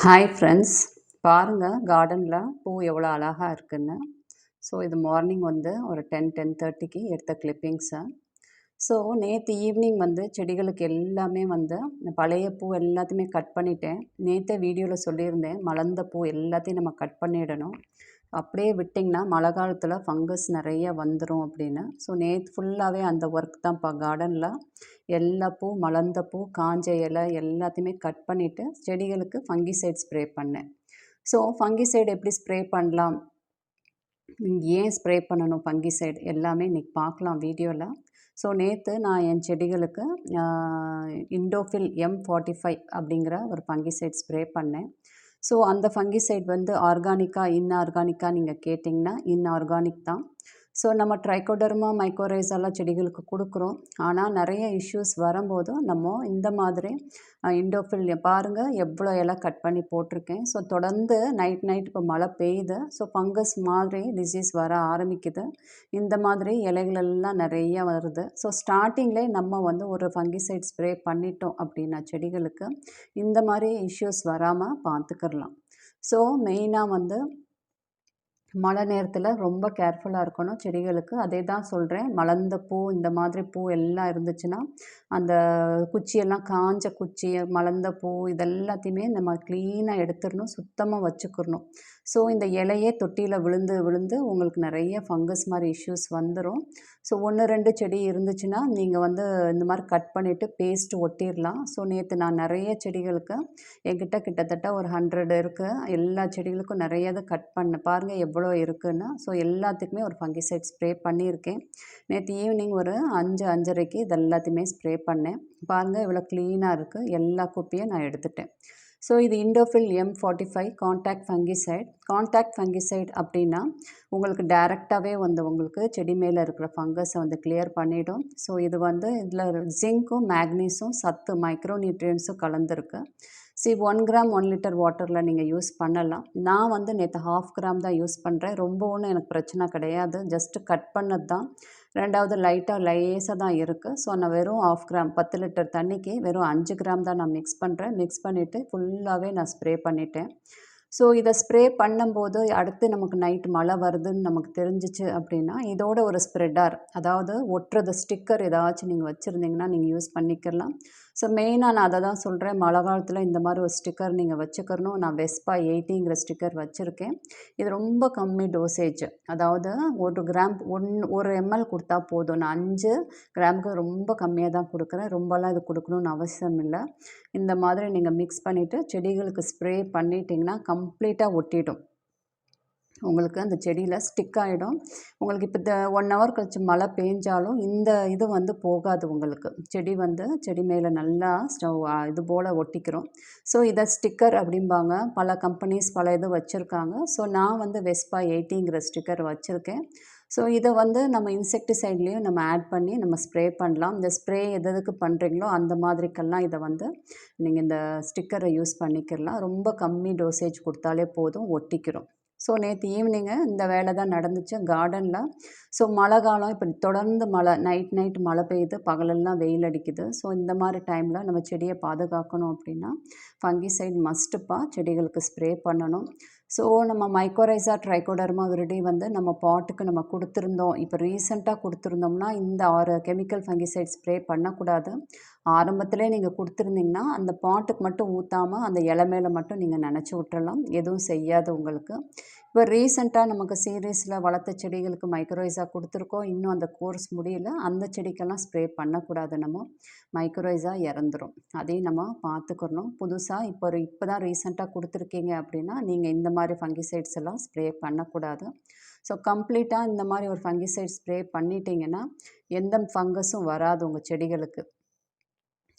Hi friends பாருங்கள் கார்டனில் பூ எவ்வளோ அழகாக இருக்குன்னு. ஸோ இது மார்னிங் வந்து ஒரு டென் டென் தேர்ட்டிக்கு எடுத்த கிளிப்பிங்ஸை ஸோ நேற்று ஈவினிங் வந்து செடிகளுக்கு எல்லாமே வந்து பழைய பூ எல்லாத்தையுமே கட் பண்ணிட்டேன். நேற்றே வீடியோவில் சொல்லியிருந்தேன் மலர்ந்த பூ எல்லாத்தையும் நம்ம கட் பண்ணிடணும். அப்படியே விட்டிங்கன்னா மழை காலத்தில் ஃபங்கஸ் நிறைய வந்துடும் அப்படின்னு. ஸோ நேற்று ஃபுல்லாகவே அந்த ஒர்க் தான் இப்போ கார்டனில் எல்லா பூ மலர்ந்த பூ காஞ்ச இலை எல்லாத்தையுமே கட் பண்ணிவிட்டு செடிகளுக்கு ஃபங்கிசைட் ஸ்ப்ரே பண்ணேன். ஸோ ஃபங்கிசைடு எப்படி ஸ்ப்ரே பண்ணலாம்? ஏன் ஸ்ப்ரே பண்ணணும் ஃபங்கிசைடு எல்லாமே இன்றைக்கி பார்க்கலாம் வீடியோவில் ஸோ நேற்று நான் என் செடிகளுக்கு இண்டோஃபில் எம் ஃபார்ட்டி ஃபைவ் அப்படிங்கிற ஒரு ஃபங்கிசைட் ஸ்ப்ரே பண்ணேன். ஸோ அந்த ஃபங்கிசைட் வந்து ஆர்கானிக்காக இன்ஆர்கானிக்கா நீங்கள் கேட்டிங்கன்னா இன்ஆர்கானிக் தான். ஸோ நம்ம ட்ரைகோடர்மா மைக்ரோரைஸெல்லாம் செடிகளுக்கு கொடுக்குறோம். ஆனால் நிறைய இஷ்யூஸ் வரும்போது நம்ம இந்த மாதிரி இண்டோஃபில் பாருங்கள் எவ்வளோ இலை கட் பண்ணி போட்டிருக்கேன். ஸோ தொடர்ந்து நைட் நைட் இப்போ மழை பெய்யுது. ஸோ ஃபங்கஸ் மாதிரி டிசீஸ் வர ஆரம்பிக்குது. இந்த மாதிரி இலைகளெல்லாம் நிறைய வருது. ஸோ ஸ்டார்டிங்லேயே நம்ம வந்து ஒரு ஃபங்கிசைட் ஸ்ப்ரே பண்ணிட்டோம் அப்படின்னா செடிகளுக்கு இந்த மாதிரி இஷ்யூஸ் வராமல் பார்த்துக்கிறலாம் ஸோ மெயினாக வந்து மழை நேரத்தில் ரொம்ப கேர்ஃபுல்லாக இருக்கணும். செடிகளுக்கு அதே தான் சொல்கிறேன் மலர்ந்த பூ இந்த மாதிரி பூ எல்லாம் இருந்துச்சுன்னா அந்த குச்சியெல்லாம் காஞ்ச குச்சி மலர்ந்த பூ இதெல்லாத்தையுமே நம்ம க்ளீனாக எடுத்துடணும் சுத்தமாக வச்சுக்கிறணும் ஸோ இந்த இலையே தொட்டியில் விழுந்து விழுந்து உங்களுக்கு நிறைய ஃபங்கஸ் மாதிரி இஷ்யூஸ் வந்துடும் ஸோ ஒன்று ரெண்டு செடி இருந்துச்சுன்னா நீங்கள் வந்து இந்த மாதிரி கட் பண்ணிவிட்டு பேஸ்ட்டு ஒட்டிடலாம். ஸோ நேற்று நான் நிறைய செடிகளுக்கு என்கிட்ட கிட்டத்தட்ட ஒரு ஹண்ட்ரட் இருக்குது எல்லா செடிகளுக்கும் நிறைய இதை கட் பண்ண பாருங்கள் எவ்வளோ இருக்குன்னு. ஸோ எல்லாத்துக்குமே ஒரு ஃபங்கிசைட் ஸ்ப்ரே பண்ணியிருக்கேன். நேற்று ஈவினிங் ஒரு அஞ்சு அஞ்சரைக்கு இது எல்லாத்தையுமே ஸ்ப்ரே பண்ணேன். பாருங்கள் இவ்வளோ க்ளீனாக இருக்குது எல்லா குப்பையும் நான் எடுத்துட்டேன். ஸோ இது Indofil M forty five contact fungicide contact fungicide அப்படின்னா உங்களுக்கு டேரெக்டாகவே வந்து உங்களுக்கு செடி மேலே இருக்கிற ஃபங்கஸை வந்து கிளியர் பண்ணிவிடும் ஸோ இது வந்து இதில் ஜிங்க்கும் மேக்னீஸும் சத்து மைக்ரோ நியூட்ரியன்ஸும் கலந்துருக்கு. சி ஒன் கிராம் ஒன் லிட்டர் வாட்டரில் நீங்கள் யூஸ் பண்ணலாம். நான் வந்து நேற்று ஹாஃப் கிராம் தான் யூஸ் பண்ணுறேன் ரொம்ப ஒன்றும் எனக்கு பிரச்சனை கிடையாது. ஜஸ்ட்டு கட் பண்ணது தான் ரெண்டாவது லைட்டாக லேஸாக தான் இருக்குது ஸோ நான் வெறும் ஆஃப் கிராம் பத்து லிட்டர் தண்ணிக்கு வெறும் அஞ்சு கிராம் தான் நான் மிக்ஸ் பண்ணுறேன் மிக்ஸ் பண்ணிவிட்டு ஃபுல்லாகவே நான் ஸ்ப்ரே பண்ணிட்டேன். ஸோ இதை ஸ்ப்ரே பண்ணும்போது அடுத்து நமக்கு நைட் மழை வருதுன்னு நமக்கு தெரிஞ்சிச்சு அப்படின்னா இதோட ஒரு ஸ்ப்ரெட்டார் அதாவது ஒட்டுறது ஸ்டிக்கர் ஏதாச்சும் நீங்கள் வச்சுருந்தீங்கன்னா நீங்கள் யூஸ் பண்ணிக்கலாம் ஸோ மெயினாக நான் அதை தான் சொல்கிறேன் மழை காலத்தில் இந்த மாதிரி ஒரு ஸ்டிக்கர் நீங்கள் வச்சுக்கணும். நான் வெஸ்பா எயிட்டிங்கிற ஸ்டிக்கர் வச்சுருக்கேன். இது ரொம்ப கம்மி டோசேஜ் அதாவது ஒரு கிராம் ஒன் ஒரு எம்எல் கொடுத்தா போதும். நான் அஞ்சு கிராமுக்கு ரொம்ப கம்மியாக தான் கொடுக்குறேன். ரொம்பலாம் இது கொடுக்கணுன்னு அவசியம் இல்லை. இந்த மாதிரி நீங்கள் மிக்ஸ் பண்ணிவிட்டு செடிகளுக்கு ஸ்ப்ரே பண்ணிட்டீங்கன்னா கம்ப்ளீட்டாக ஒட்டிடும். உங்களுக்கு அந்த செடியில் ஸ்டிக் ஆகிடும் உங்களுக்கு இப்போ இந்த ஒன் ஹவர் கழிச்சு மழை பெஞ்சாலும் இந்த இது வந்து போகாது உங்களுக்கு. செடி வந்து செடி மேலே நல்லா ஸ்டவ் இது போல் ஒட்டிக்கிறோம். ஸோ இதை ஸ்டிக்கர் அப்படிம்பாங்க. பல கம்பெனிஸ் பல இது வச்சுருக்காங்க. ஸோ நான் வந்து வெஸ்பா எயிட்டிங்கிற ஸ்டிக்கர் வச்சுருக்கேன். ஸோ இதை வந்து நம்ம இன்செக்டிசைட்லேயும் நம்ம ஆட் பண்ணி நம்ம ஸ்ப்ரே பண்ணலாம். இந்த ஸ்ப்ரே எதுக்கு பண்ணுறீங்களோ அந்த மாதிரிக்கெல்லாம் இதை வந்து நீங்கள் இந்த ஸ்டிக்கரை யூஸ் பண்ணிக்கிறலாம் ரொம்ப கம்மி டோசேஜ் கொடுத்தாலே போதும் ஒட்டிக்கிறோம் ஸோ நேற்று ஈவினிங்கு இந்த வேலை தான் நடந்துச்சு. கார்டனில் ஸோ மழை காலம் இப்போ தொடர்ந்து மழை நைட் நைட் மழை பெய்யுது. பகலெல்லாம் வெயில் அடிக்குது. ஸோ இந்த மாதிரி டைமில் நம்ம செடியை பாதுகாக்கணும் அப்படின்னா ஃபங்கிசைட் மஸ்ட்டுப்பா செடிகளுக்கு ஸ்ப்ரே பண்ணணும். ஸோ நம்ம மைக்கோரைசா ட்ரைகோடர்மா விரடி வந்து நம்ம பாட்டுக்கு நம்ம கொடுத்துருந்தோம். இப்போ ரீசெண்டாக கொடுத்துருந்தோம்னா இந்த ஆறு கெமிக்கல் ஃபங்கிசைட் ஸ்ப்ரே பண்ணக்கூடாது. ஆரம்பத்திலே நீங்கள் கொடுத்துருந்தீங்கன்னா அந்த பாட்டுக்கு மட்டும் ஊற்றாமல் அந்த இலை மேலே மட்டும் நீங்கள் நினச்சி விட்டுறலாம். எதுவும் செய்யாது உங்களுக்கு. இப்போ ரீசெண்டாக நமக்கு சீரீஸில் வளர்த்த செடிகளுக்கு மைக்ரோரைஸா கொடுத்துருக்கோம். இன்னும் அந்த கோர்ஸ் முடியல. அந்த செடிக்கெல்லாம் ஸ்ப்ரே பண்ணக்கூடாது நம்ம. மைக்ரோரைஸா இறந்துடும் அதையும் நம்ம பார்த்துக்கிறணும். புதுசாக இப்போ ஒரு இப்போ தான் ரீசெண்டாக கொடுத்துருக்கீங்க அப்படின்னா நீங்கள் இந்த மாதிரி மாதிரி ஃபங்கிசைட்ஸ் எல்லாம் ஸ்ப்ரே பண்ணக்கூடாது. ஸோ கம்ப்ளீட்டாக இந்த மாதிரி ஒரு ஃபங்கிசைட் ஸ்ப்ரே பண்ணிட்டீங்கன்னா எந்த ஃபங்கஸும் வராது உங்கள் செடிகளுக்கு.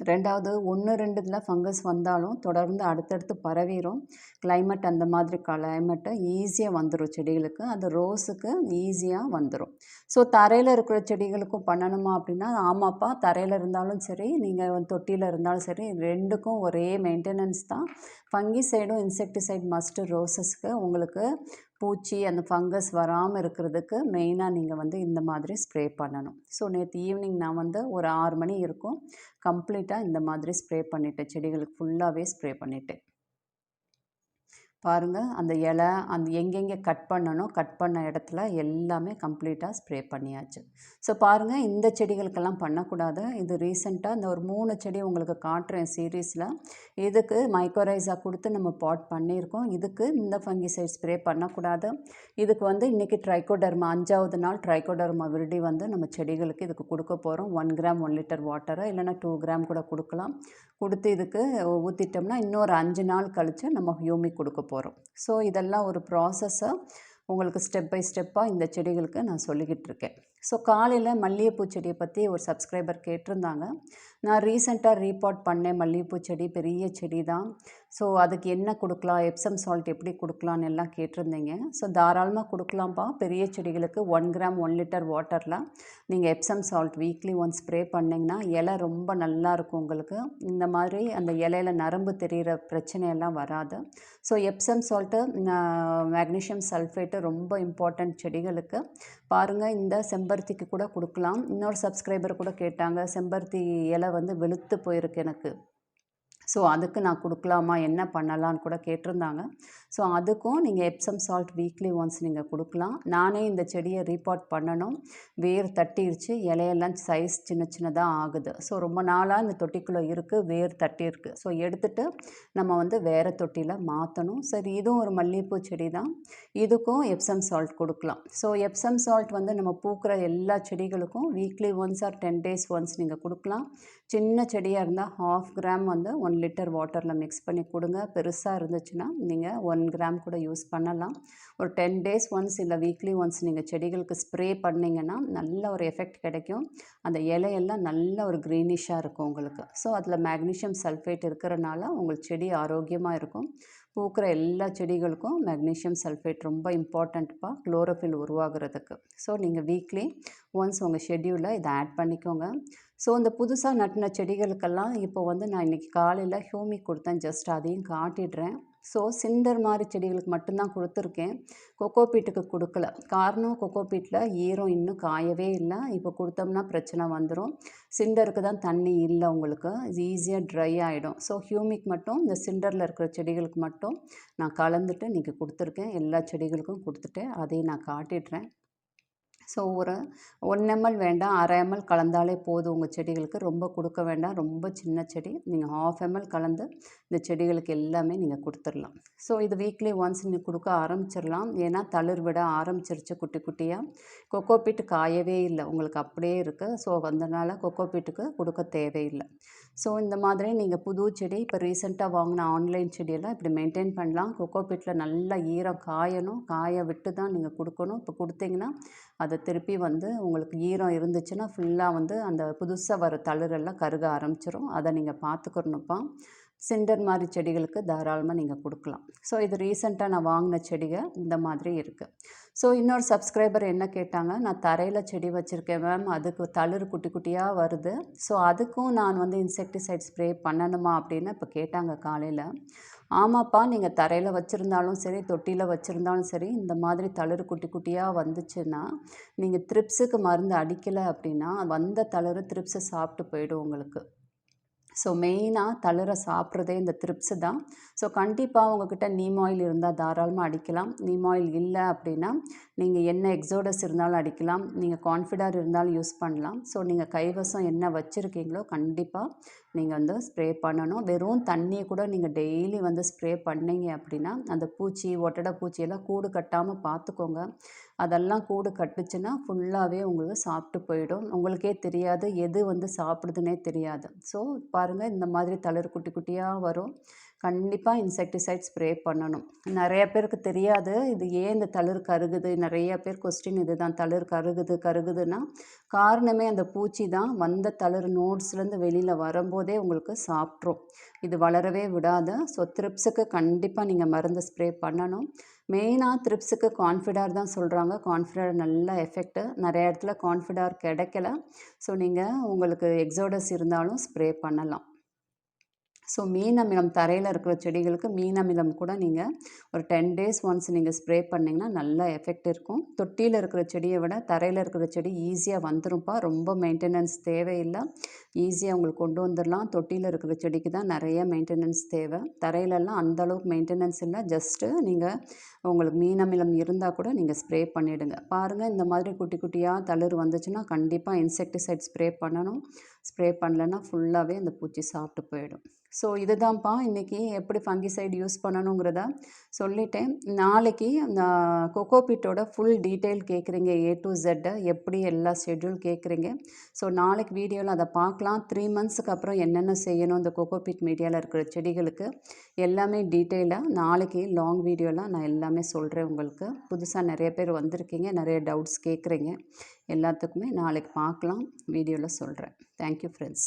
ரெண்டாவது ஒன்று ரெண்டு இதில் ஃபங்கஸ் வந்தாலும் தொடர்ந்து அடுத்தடுத்து பரவிடும் கிளைமேட் அந்த மாதிரி கிளைமேட்டு ஈஸியாக வந்துடும் செடிகளுக்கு. அது ரோஸுக்கு ஈஸியாக வந்துடும் ஸோ தரையில் இருக்கிற செடிகளுக்கும் பண்ணணுமா அப்படின்னா ஆமாப்பா தரையில் இருந்தாலும் சரி நீங்கள் தொட்டியில் இருந்தாலும் சரி ரெண்டுக்கும் ஒரே மெயின்டெனன்ஸ் தான். ஃபங்கி சைடும் இன்செக்டிசைட் மஸ்ட்டு ரோசஸ்க்கு உங்களுக்கு பூச்சி அந்த ஃபங்கஸ் வராமல் இருக்கிறதுக்கு மெயினாக நீங்கள் வந்து இந்த மாதிரி ஸ்ப்ரே பண்ணணும். ஸோ நேற்று ஈவினிங் நான் வந்து ஒரு ஆறு மணி இருக்கும். கம்ப்ளீட்டாக இந்த மாதிரி ஸ்ப்ரே பண்ணிவிட்டேன் செடிகளுக்கு ஃபுல்லாகவே ஸ்ப்ரே பண்ணிவிட்டேன் பாருங்கள் அந்த இலை அந்த எங்கெங்கே கட் பண்ணணும் கட் பண்ண இடத்துல எல்லாமே கம்ப்ளீட்டாக ஸ்ப்ரே பண்ணியாச்சு. ஸோ பாருங்கள் இந்த செடிகளுக்கெல்லாம் பண்ணக்கூடாது. இது ரீசெண்டாக இந்த ஒரு மூணு செடி உங்களுக்கு காட்டுறேன் சீரீஸில். இதுக்கு மைக்ரோரைஸா கொடுத்து நம்ம பாட் பண்ணியிருக்கோம். இதுக்கு இந்த ஃபங்கிசைட் ஸ்ப்ரே பண்ணக்கூடாது. இதுக்கு வந்து இன்றைக்கி ட்ரைகோடர்மா அஞ்சாவது நாள் ட்ரைகோடர்மா விருடி வந்து நம்ம செடிகளுக்கு இதுக்கு கொடுக்க போகிறோம் ஒன் கிராம் ஒன் லிட்டர் வாட்டரை இல்லைனா டூ கிராம் கூட கொடுக்கலாம். கொடுத்து இதுக்கு ஊற்றிட்டோம்னா இன்னொரு அஞ்சு நாள் கழித்து நம்ம ஹியூமிக் கொடுக்க போகிறோம் ஸோ இதெல்லாம் ஒரு ப்ராசஸ்ஸை உங்களுக்கு ஸ்டெப் பை ஸ்டெப்பாக இந்த செடிகளுக்கு நான் சொல்லிக்கிட்டு இருக்கேன். ஸோ காலையில் மல்லிகைப்பூ செடியை பற்றி ஒரு சப்ஸ்கிரைபர் கேட்டிருந்தாங்க. நான் ரீசெண்டாக ரீபாட் பண்ணேன். மல்லிகைப்பூ செடி பெரிய செடி தான் ஸோ அதுக்கு என்ன கொடுக்கலாம்? எப்சம் சால்ட் எப்படி கொடுக்கலான்னு எல்லாம் கேட்டிருந்தீங்க. ஸோ தாராளமாக கொடுக்கலாம்ப்பா பெரிய செடிகளுக்கு ஒன் கிராம் ஒன் லிட்டர் வாட்டரில் நீங்கள் Epsom salt weekly one spray பண்ணிங்கன்னா இலை ரொம்ப நல்லா இருக்கும் உங்களுக்கு. இந்த மாதிரி அந்த இலையில நரம்பு தெரிகிற பிரச்சனையெல்லாம் வராது. So Epsom salt magnesium sulphate ரொம்ப இம்பார்ட்டண்ட் செடிகளுக்கு. பாருங்கள் இந்த செம்பருத்திக்கு கூட கொடுக்கலாம். இன்னொரு சப்ஸ்கிரைபர் கூட கேட்டாங்க செம்பருத்தி இலை வந்து வெளுத்து போயிருக்கு எனக்கு. ஸோ அதுக்கு நான் கொடுக்கலாமா? என்ன பண்ணலான்னு கூட கேட்டிருந்தாங்க. ஸோ அதுக்கும் நீங்கள் எப்சம் சால்ட் வீக்லி ஒன்ஸ் நீங்கள் கொடுக்கலாம். நானே இந்த செடியை ரீபாட் பண்ணணும். வேர் தட்டிருச்சு இலையெல்லாம் சைஸ் சின்ன சின்னதாக ஆகுது. ஸோ ரொம்ப நாளாக இந்த தொட்டிக்குள்ளே இருக்குது வேர் தட்டியிருக்கு ஸோ எடுத்துகிட்டு நம்ம வந்து வேறு தொட்டியில் மாற்றணும் சரி இதுவும் ஒரு மல்லிகைப்பூ செடி தான் இதுக்கும் எப்சம் சால்ட் கொடுக்கலாம். ஸோ எப்சம் சால்ட் வந்து நம்ம பூக்கிற எல்லா செடிகளுக்கும் weekly once or ten days once நீங்கள் கொடுக்கலாம். சின்ன செடியாக இருந்தால் ஹாஃப் கிராம் வந்து ஒன் லிட்டர் வாட்டரில் மிக்ஸ் பண்ணி கொடுங்க. பெருசாக இருந்துச்சுன்னா நீங்கள் ஒன் கிராம் கூட யூஸ் பண்ணலாம். ஒரு டென் டேஸ் ஒன்ஸ் இல்லை வீக்லி ஒன்ஸ் நீங்கள் செடிகளுக்கு ஸ்ப்ரே பண்ணிங்கன்னா நல்ல ஒரு எஃபெக்ட் கிடைக்கும். அந்த இலையெல்லாம் நல்ல ஒரு க்ரீனிஷாக இருக்கும் உங்களுக்கு. ஸோ அதில் மேக்னீஷியம் சல்ஃபேட் இருக்கிறனால உங்களுக்கு செடி ஆரோக்கியமாக இருக்கும். பூக்கிற எல்லா செடிகளுக்கும் மெக்னீஷியம் சல்ஃபேட் ரொம்ப இம்பார்ட்டண்ட்ப்பா குளோரோஃபில் உருவாகிறதுக்கு. ஸோ நீங்கள் வீக்லி ஒன்ஸ் உங்கள் ஷெட்யூலில் இதை ஆட் பண்ணிக்கோங்க. ஸோ இந்த புதுசாக நட்டின செடிகளுக்கெல்லாம் இப்போ வந்து நான் இன்றைக்கி காலையில் ஹியூமிக் கொடுத்தேன். ஜஸ்ட் அதையும் காட்டிடுறேன். ஸோ சிண்டர் மாதிரி செடிகளுக்கு மட்டும்தான் கொடுத்துருக்கேன். கொக்கோபீட்டுக்கு கொடுக்கல. காரணம் கொக்கோபீட்டில் ஈரம் இன்னும் காயவே இல்லை. இப்போ கொடுத்தோம்னா பிரச்சனை வந்துடும் சிண்டருக்கு தான் தண்ணி இல்லை உங்களுக்கு. இது ஈஸியாக ட்ரை ஆகிடும் ஸோ ஹியூமிக் மட்டும் இந்த சிண்டரில் இருக்கிற செடிகளுக்கு மட்டும் நான் கலந்துட்டு இன்றைக்கி கொடுத்துருக்கேன். எல்லா செடிகளுக்கும் கொடுத்துட்டு அதையும் நான் காட்டிடுறேன். ஸோ ஒரு ஒன் எம்எல் வேண்டாம் அரை எம்எல் கலந்தாலே போதும் உங்கள் செடிகளுக்கு. ரொம்ப கொடுக்க வேண்டாம். ரொம்ப சின்ன செடி. நீங்கள் ஹாஃப் எம்எல் கலந்து இந்த செடிகளுக்கு எல்லாமே நீங்கள் கொடுத்துடலாம். ஸோ இது வீக்லி ஒன்ஸ் நீங்கள் கொடுக்க ஆரம்பிச்சிடலாம். ஏன்னா தளிர் விட ஆரம்பிச்சிருச்சு குட்டி குட்டியாக கொக்கோ பீட்டு காயவே இல்லை. உங்களுக்கு அப்படியே இருக்குது ஸோ வந்தனால கொக்கோபீட்டுக்கு கொடுக்க தேவையில்லை. ஸோ இந்த மாதிரி நீங்கள் புது செடி இப்போ ரீசெண்டாக வாங்கின ஆன்லைன் செடியெல்லாம் இப்படி மெயின்டைன் பண்ணலாம். கொக்கோ பீட்டில் நல்லா ஈரம் காயணும். காய விட்டு தான் நீங்கள் கொடுக்கணும். இப்போ கொடுத்தீங்கன்னா அதை திருப்பி வந்து உங்களுக்கு ஈரம் இருந்துச்சுன்னா ஃபுல்லாக வந்து அந்த புதுசாக வர தளிரெல்லாம் கருக ஆரம்பிச்சிடும் அதை நீங்கள் பார்த்துக்கணுப்பா சிண்டர் மாதிரி செடிகளுக்கு தாராளமாக நீங்கள் கொடுக்கலாம். ஸோ இது ரீசெண்டாக நான் வாங்கின செடிகள் இந்த மாதிரி இருக்குது ஸோ இன்னொரு சப்ஸ்கிரைபர் என்ன கேட்டாங்க? நான் தரையில் செடி வச்சுருக்கேன் மேம் அதுக்கு தளிர் குட்டி குட்டியாக வருது. ஸோ அதுக்கும் நான் வந்து இன்செக்டிசைட் ஸ்ப்ரே பண்ணணுமா அப்படின்னு இப்போ கேட்டாங்க காலையில். ஆமாப்பா நீங்கள் தரையில் வச்சுருந்தாலும் சரி தொட்டியில் வச்சுருந்தாலும் சரி இந்த மாதிரி தளிர் குட்டி குட்டியாக வந்துச்சுன்னா நீங்கள் த்ரிப்ஸுக்கு மருந்து அடிக்கலை அப்படின்னா வந்த தளிர் த்ரிப்ஸை சாப்பிட்டு போயிடும் உங்களுக்கு. ஸோ மெயினாக தளரை சாப்பிட்றதே இந்த த்ரிப்ஸு தான். ஸோ கண்டிப்பாக உங்ககிட்ட நீம் ஆயில் இருந்தால் தாராளமாக அடிக்கலாம். நீம் ஆயில் இல்லை அப்படின்னா நீங்கள் என்ன எக்ஸோடஸ் இருந்தாலும் அடிக்கலாம். நீங்கள் கான்ஃபிடர் இருந்தாலும் யூஸ் பண்ணலாம். ஸோ நீங்கள் கைவசம் என்ன வச்சுருக்கீங்களோ கண்டிப்பாக நீங்கள் வந்து ஸ்ப்ரே பண்ணணும். வெறும் தண்ணியை கூட நீங்கள் டெய்லி வந்து ஸ்ப்ரே பண்ணீங்க அப்படின்னா அந்த பூச்சி ஒட்டடை பூச்சியெல்லாம் கூடு கட்டாமல் பார்த்துக்கோங்க அதெல்லாம் கூடு கட்டுச்சுன்னா ஃபுல்லாகவே உங்களுக்கு சாப்பிட்டு போயிடும். உங்களுக்கே தெரியாது எது வந்து சாப்பிடுதுன்னே தெரியாது. ஸோ பாருங்கள் இந்த மாதிரி தளிர் குட்டி குட்டியாக வரும். கண்டிப்பாக இன்செக்டிசைட் ஸ்ப்ரே பண்ணணும். நிறைய பேருக்கு தெரியாது இது ஏன் இந்த தளிர் கருகுது? நிறைய பேர் கொஸ்டின் இது தான் தளிர் கருகுது கருகுதுன்னா காரணமே அந்த பூச்சி தான் வந்த தளிர் நோட்ஸ்லேருந்து வெளியில் வரும்போதே உங்களுக்கு சாப்பிட்ரும். இது வளரவே விடாது. ஸோ த்ரிப்ஸுக்கு கண்டிப்பாக நீங்கள் மருந்து ஸ்ப்ரே பண்ணணும். மெயினாக த்ரிப்ஸுக்கு கான்ஃபிடார் தான் சொல்கிறாங்க கான்ஃபிடார் நல்ல எஃபெக்ட்டு நிறைய இடத்துல கான்ஃபிடார் கிடைக்கல. ஸோ நீங்கள் உங்களுக்கு எக்ஸோடஸ் இருந்தாலும் ஸ்ப்ரே பண்ணலாம். ஸோ மீன் அமிலம் தரையில் இருக்கிற செடிகளுக்கு மீன் அமிலம் கூட நீங்கள் ஒரு டென் டேஸ் ஒன்ஸ் நீங்கள் ஸ்ப்ரே பண்ணிங்கன்னா நல்ல எஃபெக்ட் இருக்கும். தொட்டியில் இருக்கிற செடியை விட தரையில் இருக்கிற செடி ஈஸியாக வந்துரும்ப்பா ரொம்ப மெயின்டெனன்ஸ் தேவையில்லை. ஈஸியாக உங்களுக்கு கொண்டு வந்துடலாம் தொட்டியில் இருக்கிற செடிக்கு தான் நிறைய மெயின்டெனன்ஸ் தேவை. தரையிலலாம் அந்த அளவுக்கு மெயின்டெனன்ஸ் இல்லை. ஜஸ்ட்டு நீங்கள் உங்களுக்கு மீன் அமிலம் இருந்தால் கூட நீங்கள் ஸ்ப்ரே பண்ணிவிடுங்க பாருங்கள் இந்த மாதிரி குட்டி குட்டியாக தளிர் வந்துச்சுன்னா கண்டிப்பாக இன்செக்டிசைட் ஸ்ப்ரே பண்ணணும். ஸ்ப்ரே பண்ணலன்னா ஃபுல்லாகவே அந்த பூச்சி சாப்பிட்டு போயிடும். ஸோ இதுதான்ப்பா இன்றைக்கி எப்படி ஃபங்கிசைடு யூஸ் பண்ணணுங்கிறத சொல்லிட்டேன். நாளைக்கு நான் கொக்கோபிட்டோட ஃபுல் டீட்டெயில் கேட்குறீங்க ஏ டு ஜெட்டை எப்படி எல்லா ஷெட்யூல் கேட்குறீங்க. ஸோ நாளைக்கு வீடியோவில் அதை பார்க்கலாம். த்ரீ மந்த்ஸுக்கு அப்புறம் என்னென்ன செய்யணும் இந்த கொக்கோபிட் மீடியாவில் இருக்கிற செடிகளுக்கு. எல்லாமே டீட்டெயிலாக நாளைக்கு லாங் வீடியோவில் நான் எல்லாமே சொல்கிறேன் உங்களுக்கு. புதுசாக நிறைய பேர் வந்திருக்கீங்க நிறைய டவுட்ஸ் கேட்குறீங்க. எல்லாத்துக்குமே நாளைக்கு பார்க்கலாம் வீடியோவில் சொல்கிறேன் தேங்க்யூ ஃப்ரெண்ட்ஸ்